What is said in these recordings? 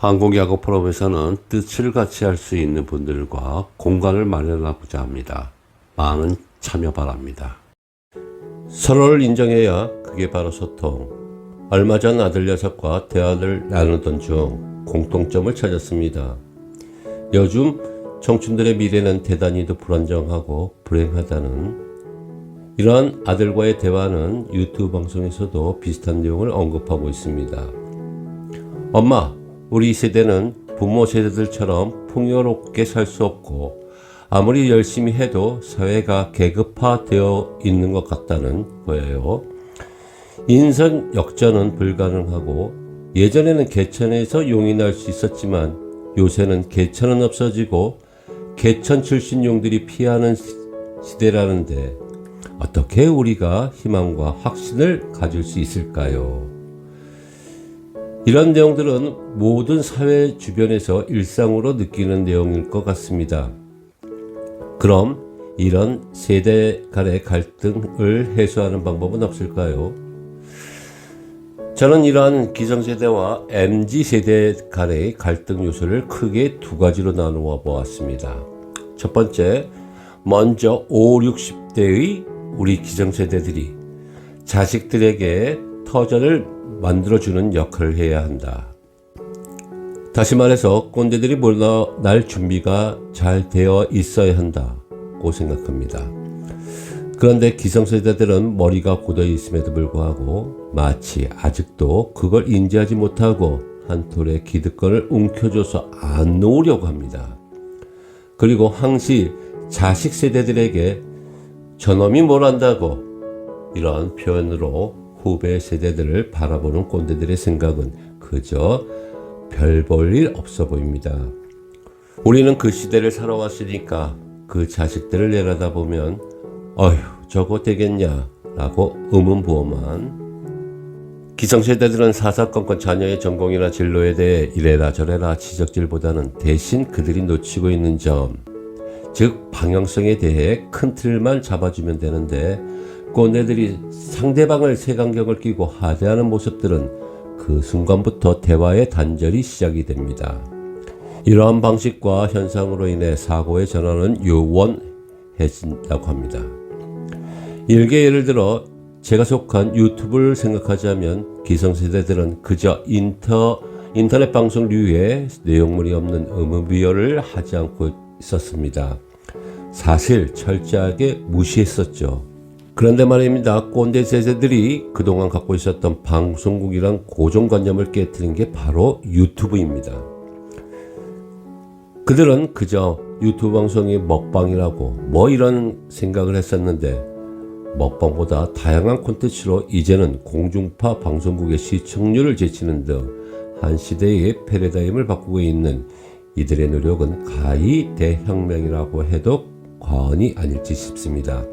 한국야구 프로에서는 뜻을 같이 할 수 있는 분들과 공간을 마련하고자 합니다. 많은 참여 바랍니다. 서로를 인정해야 그게 바로 소통. 얼마 전 아들 녀석과 대화를 나누던 중 공통점을 찾았습니다. 요즘 청춘들의 미래는 대단히도 불안정하고 불행하다는 이러한 아들과의 대화는 유튜브 방송에서도 비슷한 내용을 언급하고 있습니다. 엄마, 우리 세대는 부모 세대들처럼 풍요롭게 살 수 없고 아무리 열심히 해도 사회가 계급화되어 있는 것 같다는 거예요. 인선 역전은 불가능하고 예전에는 개천에서 용이 날 수 있었지만 요새는 개천은 없어지고 개천 출신 용들이 피하는 시- 시대라는데 어떻게 우리가 희망과 확신을 가질 수 있을까요? 이런 내용들은 모든 사회 주변에서 일상으로 느끼는 내용일 것 같습니다. 그럼 이런 세대 간의 갈등을 해소하는 방법은 없을까요? 저는 이러한 기성세대와 MZ세대 간의 갈등 요소를 크게 두 가지로 나누어 보았습니다. 첫 번째, 먼저 5, 60대의 우리 기성세대들이 자식들에게 터전을 만들어주는 역할을 해야 한다. 다시 말해서 꼰대들이 물러날 준비가 잘 되어 있어야 한다고 생각합니다. 그런데 기성세대들은 머리가 굳어 있음에도 불구하고 마치 아직도 그걸 인지하지 못하고 한 톨의 기득권을 움켜줘서 안 놓으려고 합니다. 그리고 항시 자식 세대들에게 저놈이 뭘 안다고 이런 표현으로 후배 세대들을 바라보는 꼰대들의 생각은 그저 별 볼 일 없어 보입니다. 우리는 그 시대를 살아왔으니까 그 자식들을 내려다보면 어휴 저거 되겠냐 라고 의문부호만 기성세대들은 사사건건 자녀의 전공이나 진로에 대해 이래라 저래라 지적질보다는 대신 그들이 놓치고 있는 점, 즉 방향성에 대해 큰 틀만 잡아주면 되는데 꼰대들이 상대방을 색안경을 끼고 하대하는 모습들은 그 순간부터 대화의 단절이 시작이 됩니다. 이러한 방식과 현상으로 인해 사고의 전환은 요원해진다고 합니다. 일개 예를 들어 제가 속한 유튜브를 생각하자면 기성세대들은 그저 인터, 인터넷 방송류의 내용물이 없는 의무비어를 하지 않고 있었습니다. 사실 철저하게 무시했었죠. 그런데 말입니다. 꼰대 세대들이 그동안 갖고 있었던 방송국이란 고정관념을 깨뜨린 게 바로 유튜브입니다. 그들은 그저 유튜브 방송이 먹방이라고 뭐 이런 생각을 했었는데 먹방보다 다양한 콘텐츠로 이제는 공중파 방송국의 시청률을 제치는 등 한 시대의 패러다임을 바꾸고 있는 이들의 노력은 가히 대혁명이라고 해도 과언이 아닐지 싶습니다.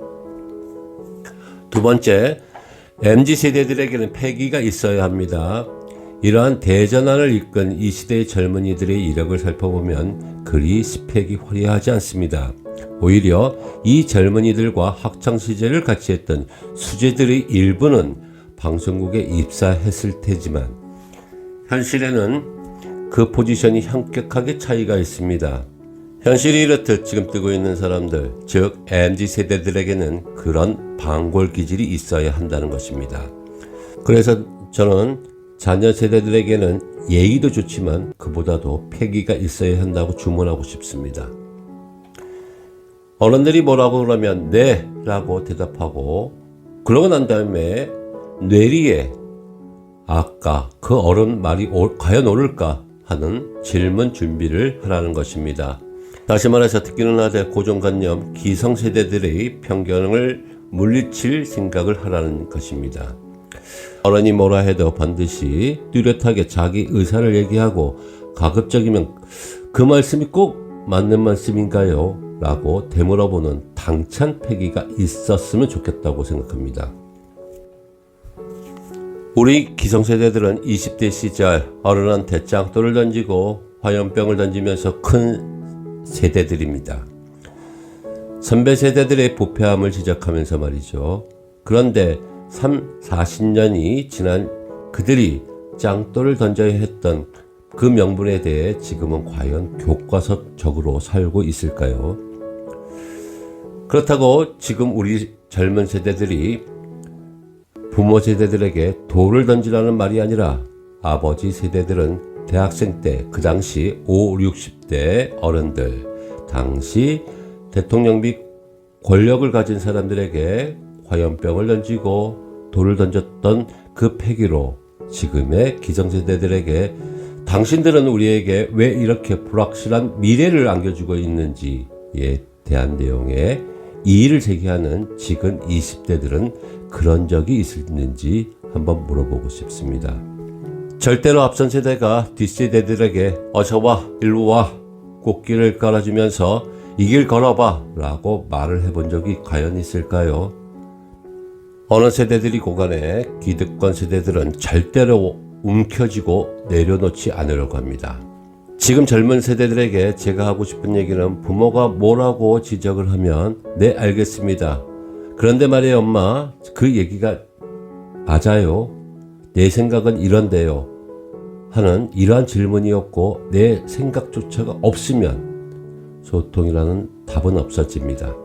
두 번째, MZ 세대들에게는 패기가 있어야 합니다. 이러한 대전환을 이끈 이 시대의 젊은이들의 이력을 살펴보면 그리 스펙이 화려하지 않습니다. 오히려 이 젊은이들과 학창 시절을 같이 했던 수재들의 일부는 방송국에 입사했을 테지만 현실에는 그 포지션이 현격하게 차이가 있습니다. 현실이 이렇듯 지금 뜨고 있는 사람들, 즉 MZ 세대들에게는 그런 방골 기질이 있어야 한다는 것입니다. 그래서 저는 자녀 세대들에게는 예의도 좋지만 그보다도 패기가 있어야 한다고 주문하고 싶습니다. 어른들이 뭐라고 그러면 네 라고 대답하고 그러고 난 다음에 뇌리에 아까 그 어른 말이 올- 과연 옳을까 하는 질문 준비를 하라는 것입니다. 다시 말해서 듣기는 하되 고정관념 기성세대들의 편견을 물리칠 생각을 하라는 것입니다. 어른이 뭐라 해도 반드시 뚜렷하게 자기 의사를 얘기하고 가급적이면 그 말씀이 꼭 맞는 말씀인가요? 라고 되물어보는 당찬 패기가 있었으면 좋겠다고 생각합니다. 우리 기성세대들은 20대 시절 어른한테 짱돌을 던지고 화염병을 던지면서 큰 세대들입니다. 선배 세대들의 부패함을 지적하면서 말이죠. 그런데 3, 40년이 지난 그들이 짱돌을 던져야 했던 그 명분에 대해 지금은 과연 교과서적으로 살고 있을까요? 그렇다고 지금 우리 젊은 세대들이 부모 세대들에게 돌을 던지라는 말이 아니라 아버지 세대들은 대학생 때 그 당시 5, 60대 어른들 당시 대통령 및 권력을 가진 사람들에게 화염병을 던지고 돌을 던졌던 그 패기로 지금의 기성세대들에게 당신들은 우리에게 왜 이렇게 불확실한 미래를 안겨주고 있는지에 대한 내용에 이의를 제기하는 지금 20대들은 그런 적이 있었는지 한번 물어보고 싶습니다. 절대로 앞선 세대가 뒷세대들에게 어서 와, 일로 와, 꽃길을 깔아주면서 이 길 걸어봐 라고 말을 해본 적이 과연 있을까요? 어느 세대들이 고간에 기득권 세대들은 절대로 움켜쥐고 내려놓지 않으려고 합니다. 지금 젊은 세대들에게 제가 하고 싶은 얘기는 부모가 뭐라고 지적을 하면 네 알겠습니다. 그런데 말이에요 엄마 그 얘기가 맞아요. 내 생각은 이런데요. 하는 이러한 질문이었고 내 생각조차가 없으면 소통이라는 답은 없어집니다.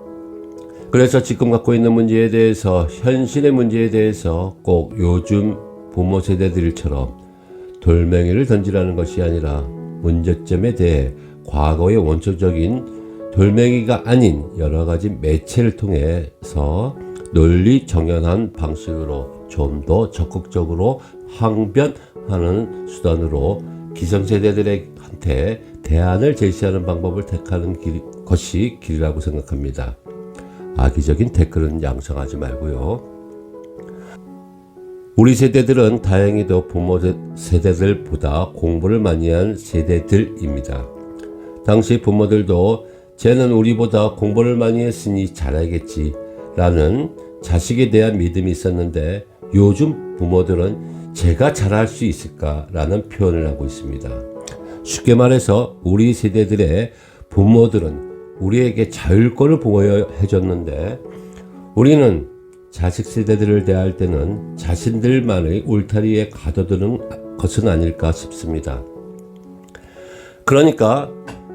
그래서 지금 갖고 있는 문제에 대해서 현실의 문제에 대해서 꼭 요즘 부모 세대들처럼 돌멩이를 던지라는 것이 아니라 문제점에 대해 과거의 원초적인 돌멩이가 아닌 여러 가지 매체를 통해서 논리 정연한 방식으로 좀 더 적극적으로 항변 하는 수단으로 기성세대들한테 대안을 제시하는 방법을 택하는 길, 것이 길이라고 생각합니다. 악의적인 댓글은 양성하지 말고요. 우리 세대들은 다행히도 부모 세대들보다 공부를 많이 한 세대들입니다. 당시 부모들도 쟤는 우리보다 공부를 많이 했으니 잘하겠지 라는 자식에 대한 믿음이 있었는데 요즘 부모들은 제가 잘할 수 있을까 라는 표현을 하고 있습니다. 쉽게 말해서 우리 세대들의 부모들은 우리에게 자율권을 보호해 줬는데 우리는 자식 세대들을 대할 때는 자신들만의 울타리에 가둬두는 것은 아닐까 싶습니다. 그러니까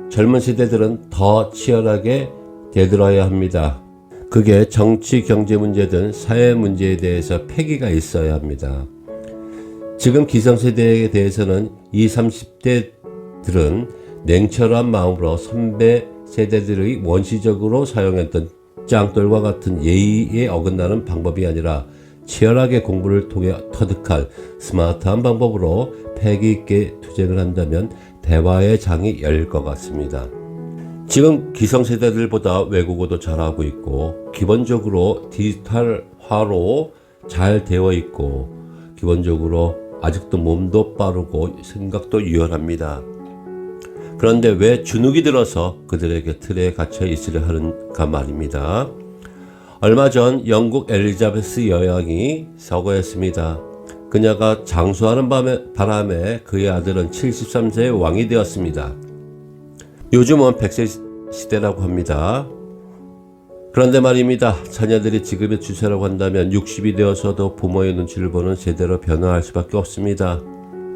젊은 세대들은 더 치열하게 대들어야 합니다. 그게 정치, 경제 문제든 사회 문제에 대해서 패기가 있어야 합니다. 지금 기성세대에 대해서는 20, 30대들은 냉철한 마음으로 선배 세대들의 원시적으로 사용했던 짱돌과 같은 예의에 어긋나는 방법이 아니라 치열하게 공부를 통해 터득한 스마트한 방법으로 패기 있게 투쟁을 한다면 대화의 장이 열릴 것 같습니다. 지금 기성세대들보다 외국어도 잘하고 있고 기본적으로 디지털화로 잘 되어 있고 기본적으로 아직도 몸도 빠르고 생각도 유연합니다. 그런데 왜 주눅이 들어서 그들에게 틀에 갇혀 있으려 하는가 말입니다. 얼마 전 영국 엘리자베스 여왕이 서거했습니다. 그녀가 장수하는 바람에 그의 아들은 73세의 왕이 되었습니다. 요즘은 100세 시대라고 합니다. 그런데 말입니다. 자녀들이 지금의 추세라고 한다면 60이 되어서도 부모의 눈치를 보는 세대로 변화할 수밖에 없습니다.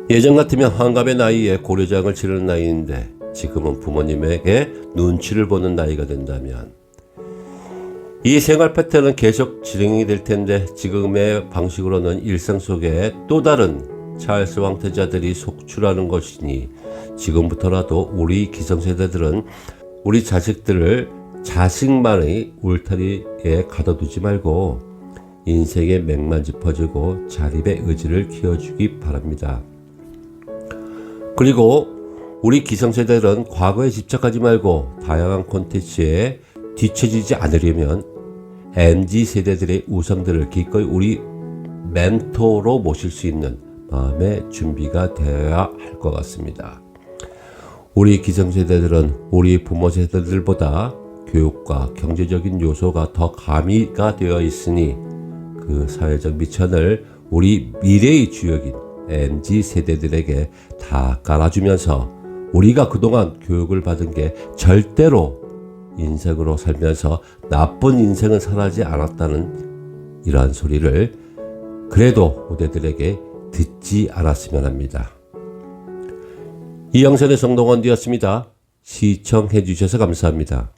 예전 같으면 환갑의 나이에 고려장을 치르는 나이인데 지금은 부모님에게 눈치를 보는 나이가 된다면 이 생활 패턴은 계속 진행이 될 텐데 지금의 방식으로는 일상 속에 또 다른 찰스 왕태자들이 속출하는 것이니 지금부터라도 우리 기성세대들은 우리 자식들을 자식만의 울타리에 가둬두지 말고 인생의 맥만 짚어주고 자립의 의지를 키워주기 바랍니다. 그리고 우리 기성세대들은 과거에 집착하지 말고 다양한 콘텐츠에 뒤처지지 않으려면 MZ 세대들의 우상들을 기꺼이 우리 멘토로 모실 수 있는 마음의 준비가 되어야 할 것 같습니다. 우리 기성세대들은 우리 부모 세대들보다 교육과 경제적인 요소가 더 가미가 되어 있으니 그 사회적 미천을 우리 미래의 주역인 MZ 세대들에게 다 깔아주면서 우리가 그동안 교육을 받은 게 절대로 인생으로 살면서 나쁜 인생을 살아지 않았다는 이러한 소리를 그래도 후대들에게 듣지 않았으면 합니다. 이영선의 성동원이었습니다. 시청해 주셔서 감사합니다.